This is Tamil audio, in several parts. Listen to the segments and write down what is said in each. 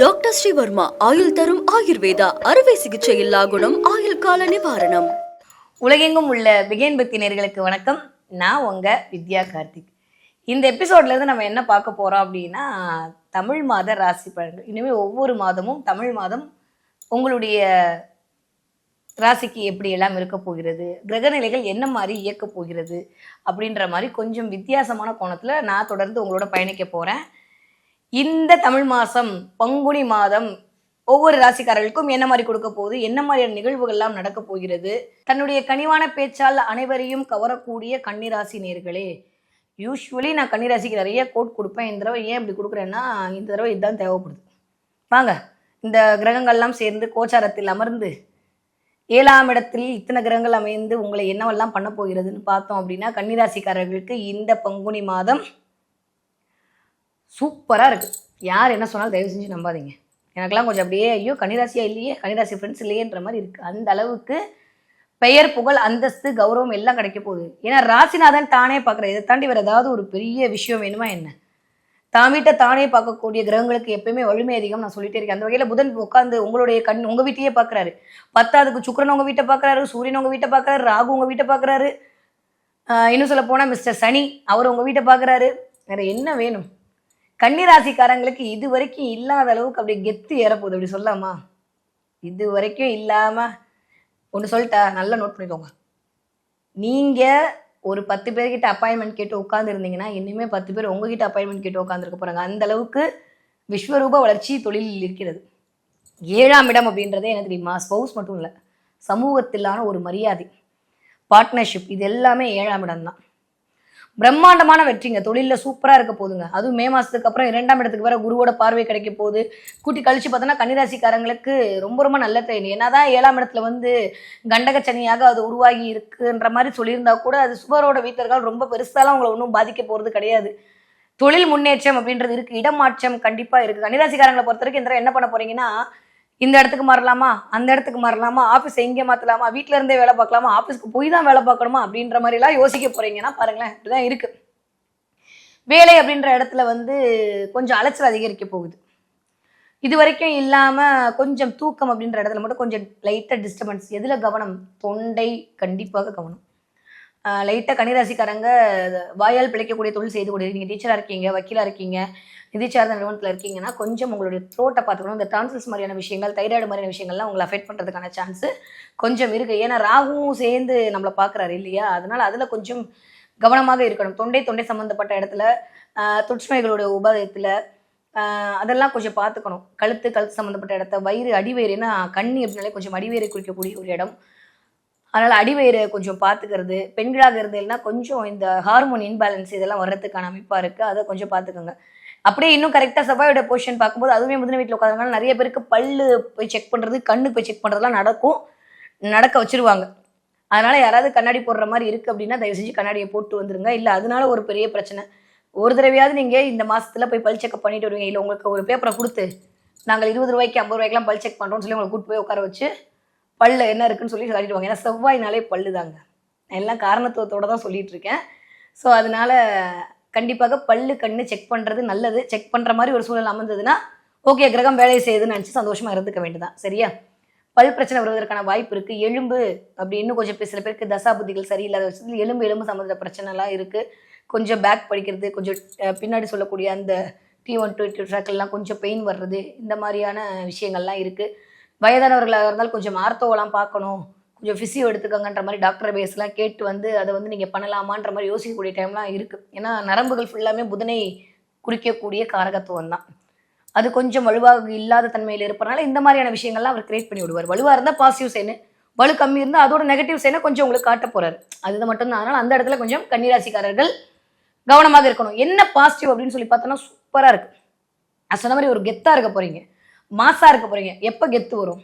டாக்டர் ஸ்ரீவர்மா ஆயுள் தரும் ஆயுர்வேதா அறுவை சிகிச்சை இல்லா குணம் ஆயுள் கால நிவாரணம். உலகெங்கும் உள்ள பிகேன் பக்தி நேர்களுக்கு வணக்கம். நான் உங்க வித்யா கார்த்திக். இந்த எபிசோட்ல இருந்து நம்ம என்ன பார்க்க போறோம் அப்படின்னா தமிழ் மாத ராசி பலன்கள். இனிமேல் ஒவ்வொரு மாதமும் தமிழ் மாதம் உங்களுடைய ராசிக்கு எப்படி எல்லாம் இருக்க போகிறது கிரகநிலைகள் என்ன மாதிரி இயக்க போகிறது அப்படின்ற மாதிரி கொஞ்சம் வித்தியாசமான கோணத்தில் நான் தொடர்ந்து உங்களோட பயணிக்க போகிறேன் இந்த தமிழ் மாதம் பங்குனி மாதம் ஒவ்வொரு ராசிக்காரர்களுக்கும் என்ன மாதிரி கொடுக்க போகுது? என்ன மாதிரியான நிகழ்வுகள்லாம் நடக்க போகிறது? தன்னுடைய கனிவான பேச்சால் அனைவரையும் கவரக்கூடிய கன்னிராசி நேர்களே யூஸ்வலி நான் கன்னிராசிக்கு நிறைய கோட் கொடுப்பேன். இந்த தடவை ஏன் இப்படி கொடுக்குறேன்னா இந்த தடவை இதுதான் தேவைப்படுது. வாங்க இந்த கிரகங்கள்லாம் சேர்ந்து கோச்சாரத்தில் அமர்ந்து ஏழாம் இடத்தில் இத்தனை கிரகங்கள் அமைந்து உங்களை என்னவெல்லாம் பண்ண போகிறதுன்னு பார்த்தோம் அப்படின்னா கன்னிராசிக்காரர்களுக்கு இந்த பங்குனி மாதம் சூப்பராக இருக்குது யார் என்ன சொன்னாலும் தயவு செஞ்சு நம்பாதீங்க. எனக்கெல்லாம் கொஞ்சம் அப்படியே ஐயோ கன்னிராசியாக இல்லையே கன்னிராசி ஃப்ரெண்ட்ஸ் இல்லையேன்ற மாதிரி இருக்குது அந்த அளவுக்கு பெயர் புகழ் அந்தஸ்து கௌரவம் எல்லாம் கிடைக்க போகுது. ஏன்னா ராசிநாதன் தானே பார்க்குற இதை தாண்டி வேறு ஏதாவது ஒரு பெரிய விஷயம் வேணுமா என்ன? தான் வீட்டை தானே பார்க்கக்கூடிய கிரகங்களுக்கு எப்பயுமே வலிமை அதிகம் நான் சொல்லிட்டே இருக்கேன். அந்த வகையில் புதன் உட்காந்து உங்களுடைய கண் உங்கள் வீட்டையே பார்க்குறாரு. பத்தாவதுக்கு சுக்கிரன் உங்கள் வீட்டை பார்க்குறாரு சூரியன் உங்கள் வீட்டை பார்க்குறாரு ராகு உங்கள் வீட்டை பார்க்குறாரு. இன்னும் சொல்ல போனால் மிஸ்டர் சனி அவர் உங்கள் வீட்டை பார்க்குறாரு. வேற என்ன வேணும்? கன்னிராசிக்காரங்களுக்கு இது வரைக்கும் இல்லாத அளவுக்கு அப்படியே கெத்து ஏறப்போகுது. அப்படி சொல்லாமா? இது வரைக்கும் இல்லாமல் ஒன்று சொல்லிட்டா நல்லா நோட் பண்ணிக்கோங்க. நீங்கள் ஒரு பத்து பேர்கிட்ட அப்பாயின்மெண்ட் கேட்டு உட்காந்துருந்தீங்கன்னா இனிமே பத்து பேர் உங்ககிட்ட அப்பாயின்மெண்ட் கேட்டு உட்காந்துருக்க போகிறாங்க அந்த அளவுக்கு விஸ்வரூப வளர்ச்சி தொழிலில் இருக்கிறது. ஏழாம் இடம் அப்படின்றதே என்ன தெரியுமா? ஸ்பௌஸ் மட்டும் இல்லை சமூகத்திலான ஒரு மரியாதை பார்ட்னர்ஷிப் இது எல்லாமே ஏழாம் இடம் தான் பிரம்மாண்டமான வெற்றிங்க. தொழிலில் சூப்பராக இருக்க போகுதுங்க அதுவும் மே மாதத்துக்கு அப்புறம் இரண்டாம் இடத்துக்கு வேற குருவோட பார்வை கிடைக்க போகுது. கூட்டி கழிச்சு பார்த்தோன்னா கன்னிராசிக்காரங்களுக்கு ரொம்ப ரொம்ப நல்ல ட்ரெயின் என்னதான் ஏழாம் இடத்துல வந்து கண்டக சனியாக அது உருவாகி இருக்குன்ற மாதிரி சொல்லியிருந்தா கூட அது சுபரோட வீட்டர்கள் ரொம்ப பெருசாலாம் அவங்களை ஒன்றும் பாதிக்க போகிறது கிடையாது. தொழில் முன்னேற்றம் அப்படின்றது இருக்குது இடமாற்றம் கண்டிப்பாக இருக்குது கன்னிராசிக்காரங்களை பொறுத்த வரைக்கும் இந்த என்ன பண்ண போகிறீங்கன்னா இந்த இடத்துக்கு மாறலாமா? அந்த இடத்துக்கு மாறலாமா? ஆஃபீஸ் எங்கே மாற்றலாமா வீட்டில இருந்தே வேலை பார்க்கலாமா? ஆஃபீஸ்க்கு போய் தான் வேலை பார்க்கணுமா? அப்படின்ற மாதிரிலாம் யோசிக்க போறீங்கன்னா பாருங்களேன் இப்படிதான் இருக்கு. வேலை அப்படின்ற இடத்துல வந்து கொஞ்சம் அலைச்சல் அதிகரிக்க போகுது. இது வரைக்கும் இல்லாமல் கொஞ்சம் தூக்கம் அப்படின்ற இடத்துல மட்டும் கொஞ்சம் லைட்டாக டிஸ்டர்பன்ஸ் எதில் கவனம்? தொண்டை கண்டிப்பாக கவனம். லைட்டாக கன்னிராசிக்காரங்க வாயால் பிழைக்கக்கூடிய தொழில் செய்து கொண்டு நீங்கள் டீச்சராக இருக்கீங்க வக்கீலாக இருக்கீங்க நிதி சார்ந்த நிறுவனத்தில் இருக்கீங்கன்னா கொஞ்சம் உங்களுடைய த்ரோட்டை பார்த்துக்கணும். இந்த டான்சல்ஸ் மாதிரியான விஷயங்கள் தைராய்டு மாதிரியான விஷயங்கள்லாம் உங்களை அஃபெக்ட் பண்ணுறதுக்கான சான்ஸு கொஞ்சம் இருக்குது ஏன்னா ராகுவும் சேர்ந்து நம்மளை பார்க்குறாரு இல்லையா? அதனால் அதில் கொஞ்சம் கவனமாக இருக்கணும். தொண்டை தொண்டை சம்மந்தப்பட்ட இடத்துல தொற்றுநோய்களுடைய உபாதயத்தில் அதெல்லாம் கொஞ்சம் பார்த்துக்கணும். கழுத்து கழுத்து சம்மந்தப்பட்ட இடத்த வயிறு அடிவயிறு ஏன்னா கண்ணி அப்படின்னாலே கொஞ்சம் அடிவயிறு குறிக்கக்கூடிய ஒரு இடம். அதனால் அடிவயிறு கொஞ்சம் பார்த்துக்கிறது பெண்களாக இருந்ததுன்னா கொஞ்சம் இந்த ஹார்மோன் இன்பேலன்ஸ் இதெல்லாம் வர்றதுக்கான அமைப்பாக இருக்குது அதை கொஞ்சம் பார்த்துக்கோங்க. அப்படியே இன்னும் கரெக்டாக செவ்வாயோட பொசிஷன் பார்க்கும்போது அதுவுமே முதன வீட்டில் உட்காந்துனால நிறைய பேருக்கு பல்லு போய் செக் பண்ணுறது கண்ணு போய் செக் பண்ணுறதுலாம் நடக்கும். நடக்க வச்சுருவாங்க. அதனால் யாராவது கண்ணாடி போடுற மாதிரி இருக்குது அப்படின்னா தயவு செஞ்சு கண்ணாடியை போட்டு வந்துருங்க. இல்லை அதனால ஒரு பெரிய பிரச்சனை. ஒரு தடவையாவது நீங்கள் இந்த மாதத்தில் போய் பல் செக்அப் பண்ணிட்டு வருவீங்க. இல்லை உங்களுக்கு ஒரு பேப்பரை கொடுத்து நாங்கள் இருபது ரூபாய்க்கு ஐம்பது ரூபாய்க்குலாம் பல் செக் பண்ணுறோம்னு சொல்லி உங்களை கூட்டு போய் உட்கார வச்சு பல்லு என்ன இருக்குன்னு சொல்லி காட்டிடுவாங்க ஏன்னா செவ்வாய்னாலே பல்லு தாங்க எல்லாம் காரணத்துவத்தோட தான் சொல்லிட்டு இருக்கேன் ஸோ அதனால கண்டிப்பாக பல்லு கண்ணு செக் பண்ணுறது நல்லது. செக் பண்ணுற மாதிரி ஒரு சூழல் அமைந்ததுன்னா ஓகே கிரகம் வேலையை செய்யுதுன்னு நினச்சி சந்தோஷமாக இருந்துக்க வேண்டியதான் சரியா? பல் பிரச்சனை வருவதற்கான வாய்ப்பு இருக்குது எலும்பு அப்படி இன்னும் கொஞ்சம் சில பேருக்கு தசா புத்திகள் சரியில்லாத விஷயத்தில் எலும்பு எலும்பு சம்மந்த பிரச்சனைலாம் இருக்குது கொஞ்சம் பேக் படிக்கிறது கொஞ்சம் பின்னாடி சொல்லக்கூடிய அந்த டி ஒன் டூ டூ ட்ராக்கெல்லாம் கொஞ்சம் பெயின் வர்றது இந்த மாதிரியான விஷயங்கள்லாம் இருக்குது வயதானவர்களாக இருந்தால் கொஞ்சம் ஆர்த்தோவெல்லாம் பார்க்கணும். கொஞ்சம் ஃபிசியோ எடுத்துக்கோங்கன்ற மாதிரி டாக்டர் பேஸ்லாம் கேட்டு வந்து அதை வந்து நீங்கள் பண்ணலாமான்ற மாதிரி யோசிக்கக்கூடிய டைம்லாம் இருக்குது ஏன்னா நரம்புகள் ஃபுல்லாமே புதனை குறிக்கக்கூடிய காரகத்துவம் தான். அது கொஞ்சம் வலுவாக இல்லாத தன்மையில் இருப்பதனால இந்த மாதிரியான விஷயங்கள்லாம் அவர் கிரியேட் பண்ணி விடுவார். வலுவாக இருந்தால் பாசிட்டிவ் சைனு வலு கம்மி இருந்தால் அதோட நெகட்டிவ் சைனை கொஞ்சம் உங்களுக்கு காட்ட போகிறாரு அது மட்டும்தான். அதனால் அந்த இடத்துல கொஞ்சம் கன்னிராசிக்காரர்கள் கவனமாக இருக்கணும். என்ன பாசிட்டிவ் அப்படின்னு சொல்லி பார்த்தோன்னா சூப்பராக இருக்குது நான் சொன்ன மாதிரி ஒரு கெத்தாக இருக்க போகிறீங்க மாசா இருக்க போறீங்க. எப்போ கெத்து வரும்?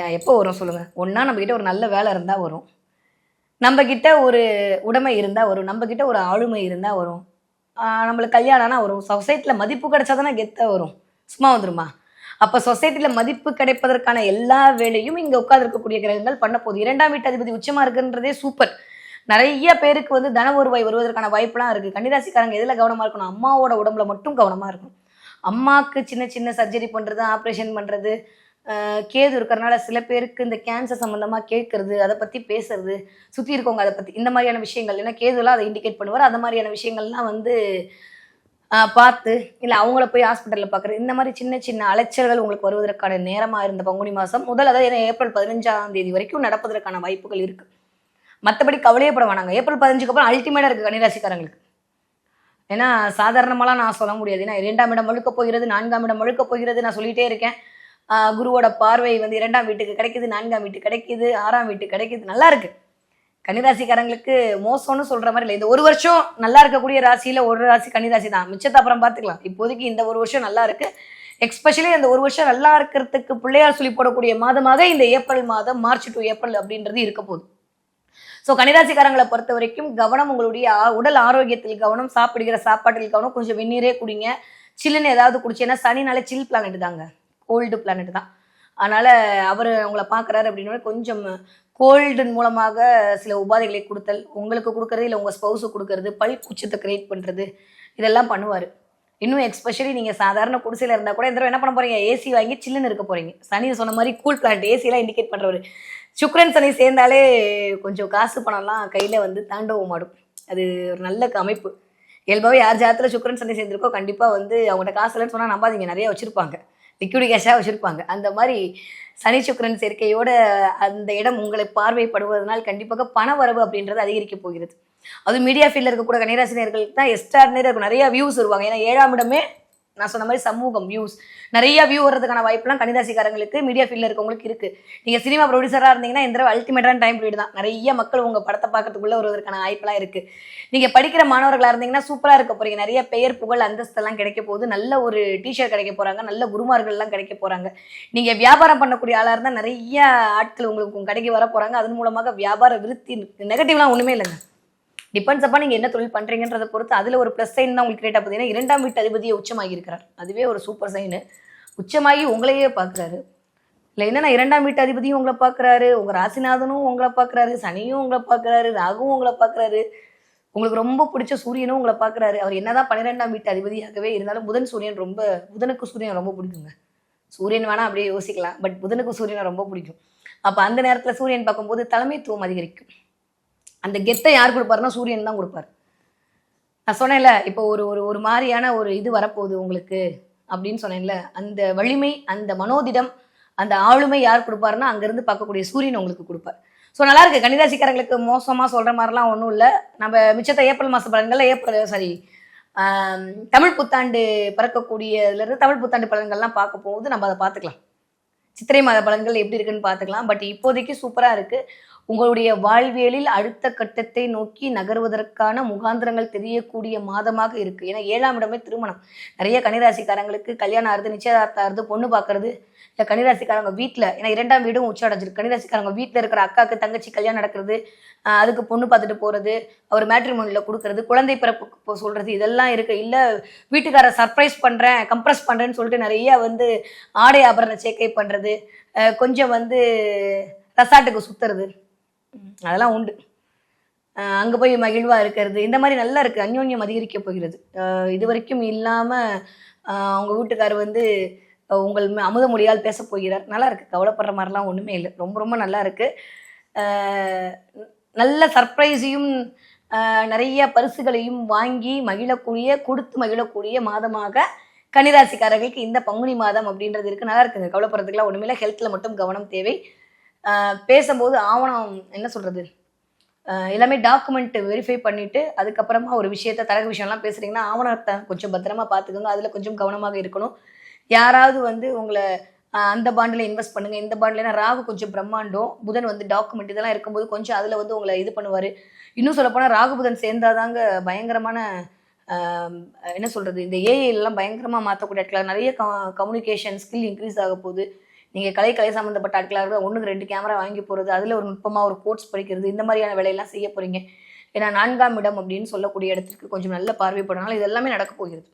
ஏன் எப்போ வரும் சொல்லுங்க. ஒன்றா கிட்ட ஒரு நல்ல வேலை இருந்தால் வரும். நம்ம கிட்ட ஒரு உடைமை இருந்தால் வரும். நம்ம கிட்ட ஒரு ஆளுமை இருந்தால் வரும். நம்மளுக்கு கல்யாணம்னா வரும். சொசைட்டியில் மதிப்பு கிடைச்சா தானே கெத்த வரும். சும்மா வந்துருமா? அப்போ சொசைட்டியில் மதிப்பு கிடைப்பதற்கான எல்லா வேலையும் இங்கே உட்கார்ந்திருக்கக்கூடிய கிரகங்கள் பண்ண போகுது. இரண்டாம் வீட்டு அதிபதி உச்சமாக இருக்குன்றதே சூப்பர் நிறைய பேருக்கு வந்து தன வருவாய் வருவதற்கான வாய்ப்புலாம் இருக்குது கன்னிராசிக்காரங்க எதில் கவனமாக இருக்கணும்? அம்மாவோட உடம்புல மட்டும் கவனமாக இருக்கணும். அம்மாவுக்கு சின்ன சின்ன சர்ஜரி பண்ணுறது ஆப்ரேஷன் பண்ணுறது கேது இருக்கிறனால சில பேருக்கு இந்த கேன்சர் சம்மந்தமாக கேட்கறது அதை பற்றி பேசுறது சுற்றி இருக்கவங்க அதை பற்றி இந்த மாதிரியான விஷயங்கள். ஏன்னா கேதுலாம் அதை இண்டிகேட் பண்ணுவார். அந்த மாதிரியான விஷயங்கள்லாம் வந்து பார்த்து இல்லை அவங்கள போய் ஹாஸ்பிட்டலில் பார்க்குறது. இந்த மாதிரி சின்ன சின்ன அலைச்சல்கள் உங்களுக்கு வருவதற்கான நேரமாக இருந்த பங்குனி மாதம் முதல் அதாவது ஏன்னா ஏப்ரல் பதினஞ்சாம் தேதி வரைக்கும் நடப்பதற்கான வாய்ப்புகள் இருக்குது மற்றபடி கவலையே வேணாங்க. ஏப்ரல் பதினஞ்சுக்கு அப்புறம் அல்டிமேட்டாக இருக்குது கன்னிராசிக்காரங்களுக்கு. ஏன்னா சாதாரணமாலாம் நான் சொல்ல முடியாது. ஏன்னா இரண்டாம் இடம் முழுக்க போகிறது நான்காம் இடம் முழுக்க போகிறது நான் சொல்லிட்டே இருக்கேன். குருவோட பார்வை வந்து இரண்டாம் வீட்டுக்கு கிடைக்குது நான்காம் வீட்டுக்கு கிடைக்குது ஆறாம் வீட்டுக்கு கிடைக்குது நல்லா இருக்கு. கன்னிராசிக்காரங்களுக்கு மோசம்னு சொல்ற மாதிரி இல்லை. இந்த ஒரு வருஷம் நல்லா இருக்கக்கூடிய ராசியில ஒரு ராசி கன்னிராசி தான். மிச்சத்தை அப்புறம் பார்த்துக்கலாம். இப்போதைக்கு இந்த ஒரு வருஷம் நல்லா இருக்கு. எக்ஸ்பெஷலி இந்த ஒரு வருஷம் நல்லா இருக்கிறதுக்கு பிள்ளையார் சொல்லி போடக்கூடிய மாதமாக இந்த ஏப்ரல் மாதம் மார்ச் டு ஏப்ரல் அப்படின்றது இருக்க போகுது. ஸோ கன்னிராசிக்காரங்களை பொறுத்த வரைக்கும் கவனம் உங்களுடைய உடல் ஆரோக்கியத்தில் கவனம் சாப்பிடுகிற சாப்பாட்டில் கவனம் கொஞ்சம் வெந்நீரே குடிங்க. சில்லுன்னு ஏதாவது குடிச்சேன்னா சனினால சில் பிளானட் தாங்க. கோல்டு பிளானட் தான். அதனால அவர் உங்களை பார்க்குறாரு அப்படின்னா கொஞ்சம் கோல்டின் மூலமாக சில உபாதைகளை கொடுத்தல் உங்களுக்கு கொடுக்கறது இல்லை உங்கள் ஸ்பௌஸுக்கு கொடுக்கறது பல் குச்சத்தை கிரியேட் பண்ணுறது இதெல்லாம் பண்ணுவார். இன்னும் எக்ஸ்பெஷலி நீங்கள் சாதாரண குடிசையில் இருந்தால் கூட இந்த தடவை என்ன பண்ண போகிறீங்க ஏசி வாங்கி சில்லுன்னு இருக்க போகிறீங்க சனி சொன்ன மாதிரி கூல் பிளான்ட் ஏசிலாம் இண்டிகேட் பண்ணுறவர் சுக்ரன் சனி சேர்ந்தாலே கொஞ்சம் காசு பணம்லாம் கையில் வந்து தாண்டவும் ஆடும் அது ஒரு நல்ல அமைப்பு. இயல்பாகவே யார் ஜாதத்தில் சுக்ரன் சனி சேர்ந்திருக்கோ கண்டிப்பாக வந்து அவங்கள்ட்ட காசு இல்லைன்னு சொன்னால் நம்பாதீங்க. நிறைய வச்சுருப்பாங்க. லிக்விட் கேஷாக வச்சுருப்பாங்க. அந்த மாதிரி சனி சுக்கரன் சேர்க்கையோட அந்த இடம் உங்களை பார்வைப்படுவதனால் கண்டிப்பாக பண வரவு அப்படின்றது அதிகரிக்க போகிறது. அது மீடியா ஃபீல்டில் இருக்கக்கூட கன்னிராசினியர்களுக்கு தான் எஸ்டார்டினரி இருக்கும். நிறைய வியூஸ் வருவாங்க. ஏன்னா ஏழாம் இடமே நான் சொன்ன மாதிரி சமூகம் வியூஸ் நிறைய வியூ வர்றதுக்கான வாய்ப்புலாம் கன்னிராசிக்காரங்களுக்கு மீடியா ஃபீல்டில் இருக்கவங்களுக்கு இருக்கு. நீங்க சினிமா ப்ரொடியூசராக இருந்தீங்கன்னா இந்த தடவை அல்டிமேட்டான டைம் பீரியட் தான். நிறைய மக்கள் உங்க படத்தை பார்க்கறதுக்குள்ள வருவதற்கான வாய்ப்பெல்லாம் இருக்கு. நீங்க படிக்கிற மாணவர்களாக இருந்தீங்கன்னா சூப்பராக இருக்க போறீங்க. நிறைய பெயர் புகழ் அந்தஸ்தெல்லாம் கிடைக்க போகுது. நல்ல ஒரு டீச்சர் கிடைக்க போறாங்க. நல்ல குருமார்கள் எல்லாம் கிடைக்க போறாங்க. நீங்க வியாபாரம் பண்ணக்கூடிய ஆளாக இருந்தால் நிறைய ஆட்கள் உங்களுக்கு கடைக்கு வர போறாங்க. அதன் மூலமாக வியாபார விருத்தி நெகட்டிவ்லாம் ஒன்றுமே இல்லைங்க. டிபெண்ட்ஸ் அப்பா நீங்க என்ன தொழில் பண்றீங்கன்றதை பொறுத்து அதுல ஒரு ப்ளஸ் சைன் தான் உங்களுக்கு கிரியேட் ஆகுது இரண்டாம் வீட்டு அதிபதியை உச்சமாகி இருக்கிறார் அதுவே ஒரு சூப்பர் சைனு உச்சமாகி உங்களையே பார்க்குறாரு. இல்லை என்னன்னா இரண்டாம் வீட்டு அதிபதியும் உங்களை பார்க்குறாரு. உங்கள் ராசிநாதனும் உங்களை பார்க்குறாரு. சனியும் உங்களை பார்க்குறாரு. ராகுவும் உங்களை பார்க்குறாரு. உங்களுக்கு ரொம்ப பிடிச்ச சூரியனும் உங்களை பார்க்குறாரு. அவர் என்னதான் பன்னிரெண்டாம் வீட்டு அதிபதியாகவே இருந்தாலும் புதன் சூரியன் ரொம்ப புதனுக்கு சூரியன் ரொம்ப பிடிக்குங்க. சூரியன் வேணால் அப்படியே யோசிக்கலாம். பட் புதனுக்கு சூரியனை ரொம்ப பிடிக்கும். அப்போ அந்த நேரத்தில் சூரியன் பார்க்கும்போது தலைமைத்துவம் அதிகரிக்கும். அந்த கெத்தை யார் கொடுப்பாருன்னா சூரியன் தான் கொடுப்பாரு. நான் சொன்னேன்ல இப்போ ஒரு ஒரு ஒரு மாதிரியான ஒரு இது வரப்போகுது உங்களுக்கு அப்படின்னு சொன்னேன்ல அந்த வலிமை அந்த மனோதிடம் அந்த ஆளுமை யார் கொடுப்பாருன்னா அங்கேருந்து பார்க்கக்கூடிய சூரியன் உங்களுக்கு கொடுப்பார். ஸோ நல்லா இருக்கு கன்னிராசிக்காரங்களுக்கு மோசமாக சொல்கிற மாதிரிலாம் ஒன்றும் இல்லை. நம்ம மிச்சத்தை ஏப்ரல் மாத பலன்கள் ஏப்ரல் சாரி தமிழ் புத்தாண்டு பிறக்கக்கூடியதுலேருந்து தமிழ் புத்தாண்டு பலன்கள்லாம் பார்க்க போகுது. நம்ம அதை பார்த்துக்கலாம். சித்திரை மாத பலன்கள் எப்படி இருக்குன்னு பார்த்துக்கலாம். பட் இப்போதைக்கு சூப்பராக இருக்குது உங்களுடைய வாழ்வியலில் அடுத்த கட்டத்தை நோக்கி நகர்வதற்கான முகாந்திரங்கள் தெரியக்கூடிய மாதமாக இருக்குது ஏன்னா ஏழாம் இடமே திருமணம். நிறைய கன்னிராசிக்காரங்களுக்கு கல்யாணம் ஆறுது நிச்சயதார்த்தம் ஆறுது பொண்ணு பார்க்கறது இல்லை கன்னிராசிக்காரங்க வீட்டில் ஏன்னா இரண்டாம் வீடும் உச்ச அடைஞ்சிருக்கு. கன்னிராசிக்காரங்க வீட்டில் இருக்கிற அக்காவுக்கு தங்கச்சி கல்யாணம் நடக்கிறது அதுக்கு பொண்ணு பார்த்துட்டு போகிறது அவர் மேட்ரிமோனியில் கொடுக்கறது குழந்தை பிறப்பு சொல்கிறது இதெல்லாம் இருக்குது இல்லை வீட்டுக்காரர் சர்ப்ரைஸ் பண்ணுறேன் கம்ப்ரஸ் பண்ணுறேன்னு சொல்லிட்டு நிறைய வந்து ஆடை ஆபரண சேர்க்கை பண்ணுறது கொஞ்சம் வந்து ரெசார்ட்டுக்கு சுற்றுறது அதெல்லாம் உண்டு. அங்கே போய் மகிழ்வாக இருக்கிறது. இந்த மாதிரி நல்லா இருக்குது அந்யோன்யம் அதிகரிக்க போகிறது. இது வரைக்கும் இல்லாமல் அவங்க வீட்டுக்கார் வந்து உங்கள் ம- அமுத மொழியால் பேச போகிறார். நல்லா இருக்குது கவலைப்படுற மாதிரிலாம் ஒன்றுமே இல்லை. ரொம்ப ரொம்ப நல்லா இருக்குது நல்ல சர்ப்ரைஸையும் நிறைய பரிசுகளையும் வாங்கி மகிழக்கூடிய கொடுத்து மகிழக்கூடிய மாதமாக கன்னிராசிக்காரர்களுக்கு இந்த பங்குனி மாதம் அப்படின்றது இருக்கு. நல்லா இருக்குங்க. கவலைப்படுறதுக்குலாம் ஒண்ணுமே இல்லை ஹெல்த்ல மட்டும் கவனம் தேவை. பேசும்போது ஆவணம் என்ன சொல்றது? எல்லாமே டாக்குமெண்ட் வெரிஃபை பண்ணிட்டு அதுக்கப்புறமா ஒரு விஷயத்த தரகு விஷயம்லாம் பேசுறீங்கன்னா ஆவணத்தை கொஞ்சம் பத்திரமா பார்த்துக்கோங்க. அதில் கொஞ்சம் கவனமாக இருக்கணும். யாராவது வந்து உங்களை அந்த பாண்டில் இன்வெஸ்ட் பண்ணுங்க. இந்த பாண்டில் ராகு கொஞ்சம் பிரம்மாண்டம். புதன் வந்து டாக்குமெண்ட் இதெல்லாம் இருக்கும்போது கொஞ்சம் அதில் வந்து உங்களை இது பண்ணுவார். இன்னும் சொல்லப்போனால் ராகு புதன் சேர்ந்தாதாங்க பயங்கரமான என்ன சொல்கிறது இந்த ஏஐ எல்லாம் மாற்றக்கூடிய ஆட்கள் நிறைய கம்யூனிகேஷன் ஸ்கில் இன்க்ரீஸ் ஆக போகுது. நீங்கள் கலை கலை சம்மந்தப்பட்ட ஆட்களாக இருந்தால் ஒன்றுக்கு ரெண்டு கேமரா வாங்கி போகிறது அதில் ஒரு நுட்பமாக ஒரு கோர்ஸ் படிக்கிறது இந்த மாதிரியான வேலையெல்லாம் செய்ய போகிறீங்க ஏன்னா நான்காம் இடம் அப்படின்னு சொல்லக்கூடிய இடத்திற்கு கொஞ்சம் நல்ல பார்வைப்படனால இது எல்லாமே நடக்க போகிறது.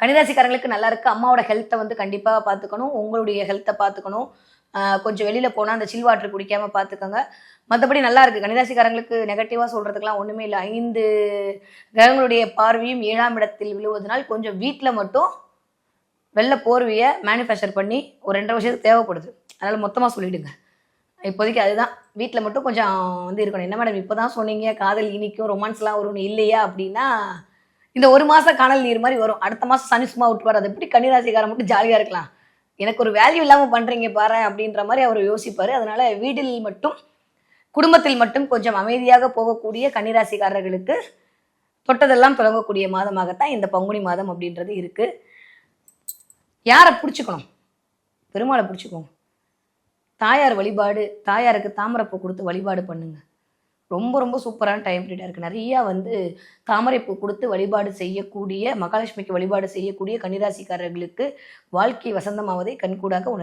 கன்னிராசிக்காரங்களுக்கு நல்லா இருக்கு. அம்மாவோட ஹெல்த்தை வந்து கண்டிப்பாக பார்த்துக்கணும். உங்களுடைய ஹெல்த்தை பார்த்துக்கணும். கொஞ்சம் வெளியில் போனால் அந்த சில் வாட்டர் குடிக்காமல் பார்த்துக்கோங்க மற்றபடி நல்லா இருக்குது கன்னிராசிக்காரங்களுக்கு நெகட்டிவாக சொல்கிறதுக்கெலாம் ஒன்றுமே இல்லை. ஐந்து கிரகங்களுடைய பார்வையும் ஏழாம் இடத்தில் விழுவதனால் கொஞ்சம் வீட்டில் மட்டும் வெள்ளை போர்வையை மேனுஃபேக்சர் பண்ணி ஒரு ரெண்டரை வருஷத்துக்கு தேவைப்படுது. அதனால் மொத்தமாக சொல்லிவிடுங்க இப்போதைக்கு அதுதான். வீட்டில் மட்டும் கொஞ்சம் வந்து இருக்கணும். என்ன மேடம் இப்போ தான் சொன்னீங்க? காதல் இனிக்கும் ரொமான்ஸ்லாம் வரும்னு இல்லையா அப்படின்னா இந்த ஒரு மாதம் காணல் நீர் மாதிரி வரும். அடுத்த மாதம் சனி சும்மா விட்டுவார் அது எப்படி கன்னிராசிக்காரன் மட்டும் ஜாலியாக இருக்கலாம்? எனக்கு ஒரு வேல்யூ இல்லாமல் பண்ணுறீங்க பாரு அப்படின்ற மாதிரி அவர் யோசிப்பார். அதனால் வீட்டில் மட்டும் குடும்பத்தில் மட்டும் கொஞ்சம் அமைதியாக போகக்கூடிய கன்னிராசிக்காரர்களுக்கு தொட்டதெல்லாம் தொடங்கக்கூடிய மாதமாகத்தான் இந்த பங்குனி மாதம் அப்படின்றது இருக்குது யாரை பிடிச்சிக்கணும்? பெருமாளை பிடிச்சிக்கோங்க. தாயார் வழிபாடு தாயாருக்கு தாமரப்பூ கொடுத்து வழிபாடு பண்ணுங்கள் ரொம்ப ரொம்ப சூப்பரான டைம் பீரியடாக இருக்குது நிறையா வந்து தாமரைப்பூ கொடுத்து வழிபாடு செய்யக்கூடிய மகாலட்சுமிக்கு வழிபாடு செய்யக்கூடிய கன்னிராசிக்காரர்களுக்கு வாழ்க்கை வசந்தமாவதை கண்கூடாக உணர்